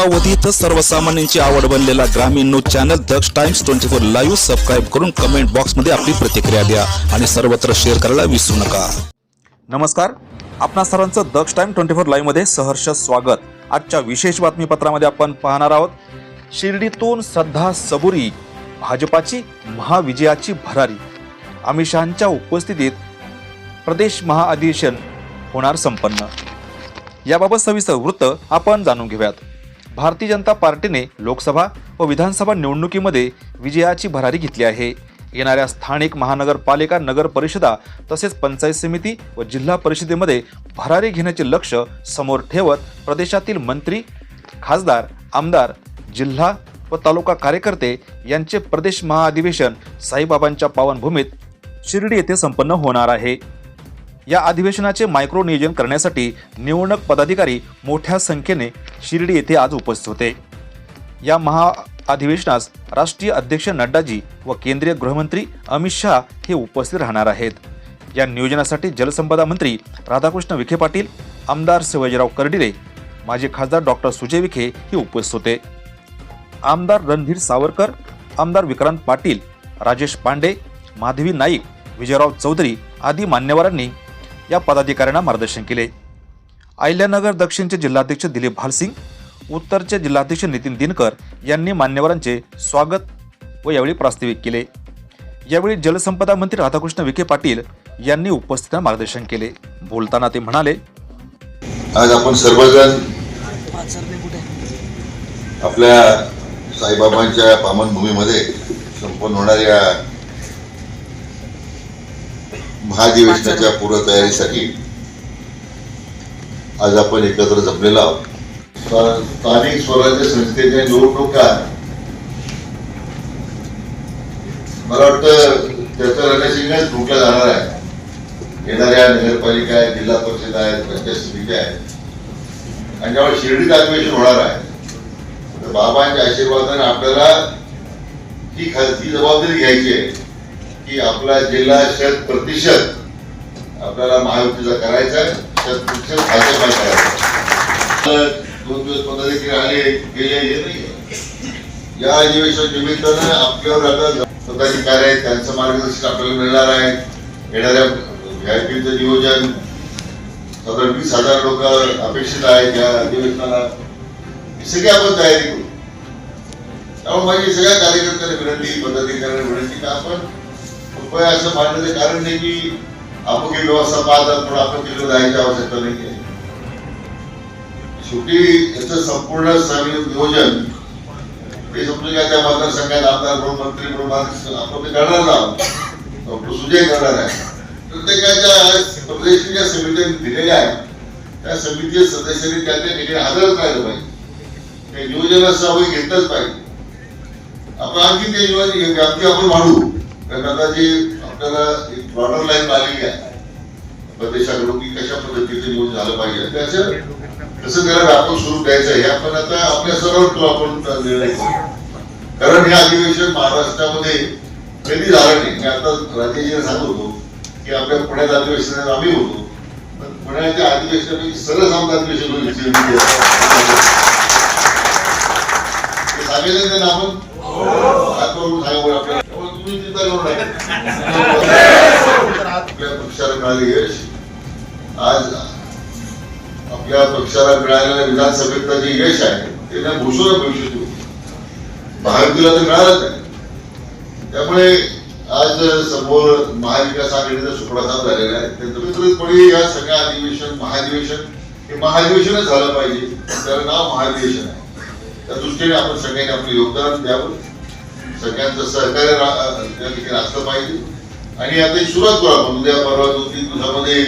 अल्पावधीत सर्वसामान्यांची आवड बनलेला ग्रामीण news channel Daksh times twenty four live subscribe करून कमेंट बॉक्समध्ये आपली प्रतिक्रिया द्या आणि सर्वत्र शेअर करायला विसरू नका. नमस्कार. आपणा सर्वांचं दक्ष टाइम ट्वेंटी फोर लाईव्हमध्ये सहर्ष स्वागत. आजच्या विशेष बातमीपत्रामध्ये आपण पाहणार आहोत शिर्डीतून श्रद्धा सबुरी भाजपाची महाविजयाची भरारी. अमित शहांच्या उपस्थितीत प्रदेश महाअधिवेशन होणार संपन्न. याबाबत सविस्तर वृत्त आपण जाणून घेऊयात. भारतीय जनता पार्टीने लोकसभा व विधानसभा निवडणुकीमध्ये विजयाची भरारी घेतली आहे. येणाऱ्या स्थानिक महानगरपालिका नगर परिषदा तसेच पंचायत समिती व जिल्हा परिषदेमध्ये भरारी घेण्याचे लक्ष समोर ठेवत प्रदेशातील मंत्री खासदार आमदार जिल्हा व तालुका कार्यकर्ते यांचे प्रदेश महाअधिवेशन साईबाबांच्या पावनभूमीत शिर्डी येथे संपन्न होणार आहे. या अधिवेशनाचे मायक्रो नियोजन करण्यासाठी निवडणूक पदाधिकारी मोठ्या संख्येने शिर्डी येथे आज उपस्थित होते. या महा अधिवेशनास राष्ट्रीय अध्यक्ष नड्डाजी व केंद्रीय गृहमंत्री अमित शहा हे उपस्थित राहणार आहेत. या नियोजनासाठी जलसंपदा मंत्री राधाकृष्ण विखे पाटील आमदार शिवाजीराव कर्डिले माजी खासदार डॉक्टर सुजय विखे हे उपस्थित होते. आमदार रणधीर सावरकर आमदार विक्रांत पाटील राजेश पांडे माधवी नाईक विजयराव चौधरी आदी मान्यवरांनी या पदाधिकाऱ्यांना मार्गदर्शन केले. अहिल्यानगर दक्षिणचे जिल्हाध्यक्ष दिलीप भालसिंग उत्तरचे जिल्हाध्यक्ष नितीन दिनकर यांनी मान्यवरांचे स्वागत व यावेळी प्रास्ताविक केले. यावेळी जलसंपदा मंत्री राधाकृष्ण विखे पाटील यांनी उपस्थितांना मार्गदर्शन केले. बोलताना ते म्हणाले आज आपण सर्वजण आपल्या साईबाबांच्या पावनभूमीमध्ये संपन्न होणाऱ्या महाधिवेशनाच्या पूर्वतयारीसाठी आज आपण एकत्र जमलेलो आहोत. स्था- स्थानिक स्वराज्य संस्थेच्या निवडणुका मला वाटतं त्याचं रणशिंगच फुटलं जाणार आहे. येणाऱ्या नगरपालिका आहेत जिल्हा परिषद आहेत पंचायत समिती आहेत. आणि त्यामुळे शिर्डीत अधिवेशन होणार आहे. तर बाबांच्या आशीर्वादाने आपल्याला ही ख- ही जबाबदारी घ्यायची आहे. की आपला जिल्हा शत प्रतिशत आपल्याला महायुतीचा करायचा आहे शत प्रतिशत भाजपा करायचा दोन दिवस पदाधिकारी आले गेले हे नाही या अधिवेशन निमित्तानं आपल्यावर आता पदाधिकारी आहेत त्यांचं मार्गदर्शन आपल्याला मिळणार आहे. येणाऱ्या व्हीआयपीचं नियोजन साधारण वीस हजार लोक अपेक्षित आहेत या अधिवेशनाला. सगळी आपण तयारी करू. त्यामुळे माझी सगळ्या कार्यकर्त्यांना विनंती पदाधिकाऱ्यांना विनंती का आपण कृपया असं मानण्याचं कारण नाही की आपण व्यवस्था पाहतात पण आपण तिकडे जायची आवश्यकता नाही आहे. शेवटी याचं संपूर्ण नियोजन हे समजून घ्या त्या मतदारसंघात आमदार म्हणून मंत्री म्हणून आपण ते करणार आहोत. डॉक्टर सुजय करणार आहे प्रत्येकाच्या प्रदेशाच्या समित्यांनी दिलेल्या आहेत. त्या समितीच्या सदस्यांनी त्या त्या ठिकाणी हजरच राहिलं पाहिजे. ते नियोजनाचं सहभागी घेतलंच पाहिजे. आपण आणखी ते नियोजन व्याप्ती आपण वाढू कारण आता जे आपल्याला एक ब्रॉडर लाईन आलेली आहे. प्रदेशाकडून की कशा पद्धतीने नियोजन झालं पाहिजे. त्याचं कसं त्याला व्यापक स्वरूप द्यायचं हे आपण आता आपल्या सर्व आपण निर्णय कारण हे अधिवेशन महाराष्ट्रामध्ये कधी झालं नाही. मी आता राजेजीला सांगत होतो की आपल्या पुण्यात अधिवेशनात आम्ही होतो. पण पुण्याच्या अधिवेशनापैकी म्हणजे आमचं अधिवेशन होईल ते सांगितलं त्यांना आपण? हो. आपल्या पक्षाला मिळाले यश आज आपल्या पक्षाला मिळालेल्या विधानसभेतलं जे यश आहे ते ना भूषण भविष्य महायुतीला तर मिळालंच आहे त्यामुळे आज समोर महाविकास आघाडीचा सुप्रसाद झालेला आहे. त्यांचं या सगळ्या अधिवेशन महाधिवेशन हे महाधिवेशनच झालं पाहिजे. त्याला नाव महाधिवेशन आहे त्या दृष्टीने आपण सगळ्यांनी आपलं योगदान द्यावं. सगळ्यांचं सहकार्य त्या ठिकाणी असलं पाहिजे. आणि आता सुरुवात करू आपण. उद्या परवा दोन तीन दिवसामध्ये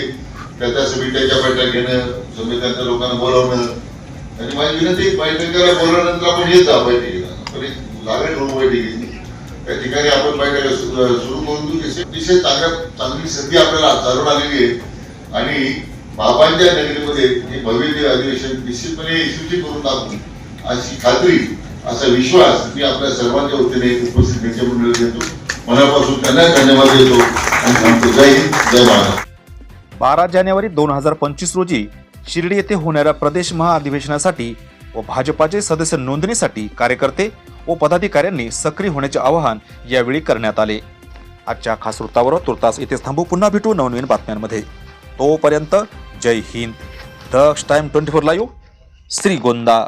त्या त्या समित्याच्या बैठक घेणं समित्यांच्या लोकांना बोलवणं. आणि माझी विनंती बैठकाला बोलवल्यानंतर आपण येत जा बैठकीला. आपण एक बैठकीची. त्या ठिकाणी आपण बैठक सुरू करून अतिशय अतिशय चांगल्या चांगली संधी आपल्याला चालून आलेली आहे. आणि बाबांच्या नगरीमध्ये हे भव्य अधिवेशन निश्चितपणे यशस्वी करून टाकू अशी खात्री असा विश्वास मी आपल्या सर्वांच्या वतीने उपस्थित नेते मंडळी देतो. मनापासून त्यांना धन्यवाद देतो आणि सांगतो जय हिंद जय महाराष्ट्र बारा जानेवारी दोन हजार पंचवीस रोजी शिर्डी येथे होणाऱ्या प्रदेश महाअधिवेशनासाठी व भाजपाचे सदस्य नोंदणीसाठी कार्यकर्ते व पदाधिकाऱ्यांनी सक्रिय होण्याचे आवाहन यावेळी करण्यात आले. आजच्या खास वृत्तावर तुर्तास इथेच थांबू. पुन्हा भेटू नवनवीन बातम्यांमध्ये. तोपर्यंत जय Hind. Daksh time twenty four live. Shrigonda.